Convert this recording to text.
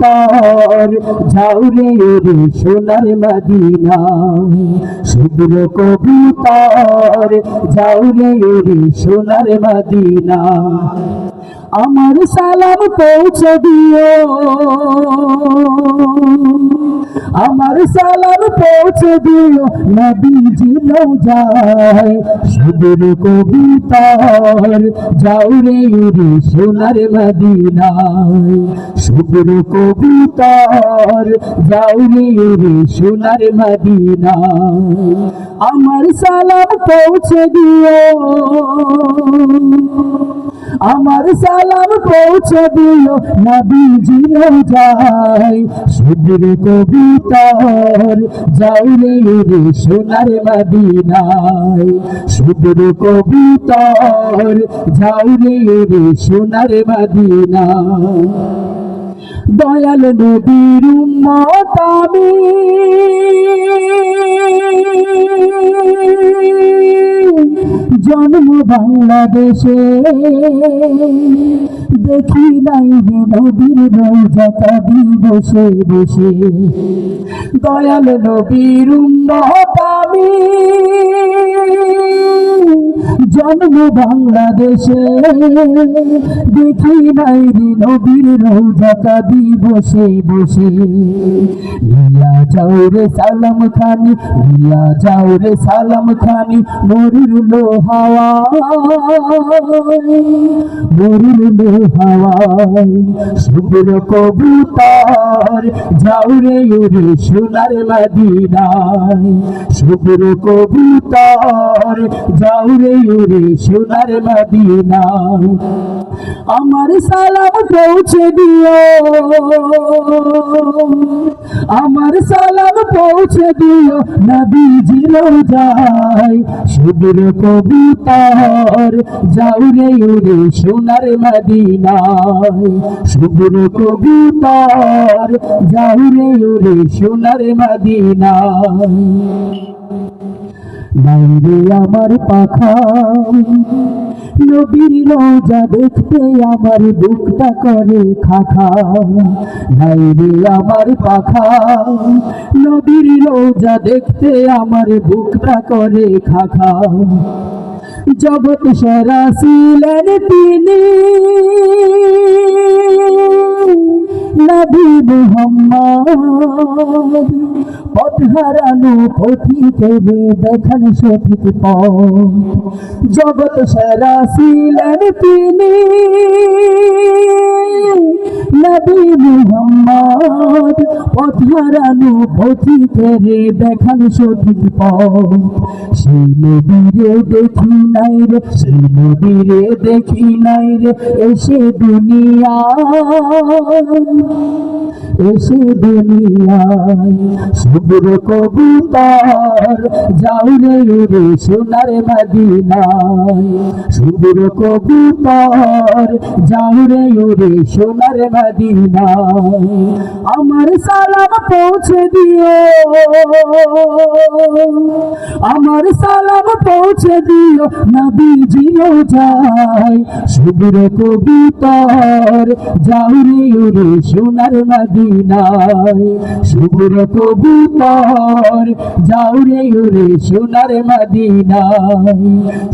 কবুতর যাও রে রে সোনার মদিনা। শুভ্র কবুতর যাও রে রে সোনার মদিনা। আমার সালাম পৌঁছে দিও। আমার সালাম পৌঁছে দিও, নবীজি যায় সুদূর কবিতার যাও রে সোনার মদিনায় সুদূর কবিতার, যাও রে সোনার মদিনায় আমার সালাম পৌঁছে দিও। আমার সালাম পৌঁছে দিও, নবীজি যায় সুদূর কবিতার, যাও রে রে সোনার মদিনায়। সুদূর কবিতার, যাও রে রে সোনার মদিনায়। দয়াল নবীর উম্মত জন্ম বাংলাদেশে, দেখি নাই রে নবীর রোজা কাদি বসে বসে দয়াল নবীর উম্মত বাংলাদেশে। দেখি নাই রে নবীর রোজা কাদি বসে। বসে লিয়া যাও রে সালাম খানি লিয়া যাও রে সালাম খানি, মরুর লো হাওয়া মরুর লো হাওয়ায় শুভ্র কবুতর, যাও রে রে সোনার মদিনায়। শুভ্র কবুতর, যাও রে রে সোনার মদিনায় আমার সালাম পৌঁছে দিও। আমার সালাম পৌঁছে দিও, নবীজি যায় সুদূর কবিতার, যাও রে রে, সোনার মদিনায় সুদূর কবিতার, যাও রে রে, সোনার মদিনায় নাই রে আমার পাখা। নবীর রোজা দেখতে আমার বুকটা করে খাখা। নাই রে আমার পাখা। নবীর রোজা দেখতে আমার বুকটা করে খাখা। জগৎ সেরা ছিলেন তিনি। নবী পথ হারানো পথিকে দেখান সঠিক পথ জগৎ সারা ছিলেন তিনি। নবী মুহাম্মদ পথ হারানো পথিকে দেখান সঠিক পথ। সেই নবীরে দেখি নাই রে, সেই নবীরে দেখি নাই রে, এসে দুনিয়া। এসে দুনিয়ায় শুভ্র কবুতর, যাও রে সোনার মদিনায়। শুভ্র কবুতর, যাও রে রে সোনার মদিনায় আমার সালাম পৌঁছে দিও। আমার সালাম পৌঁছে দিও নবীজি যায়। শুভ্র কবুতর, যাও রে রে সোনার মদিনায়। শুভ্র কবুতর, যাও রে রে সোনার মদিনায়।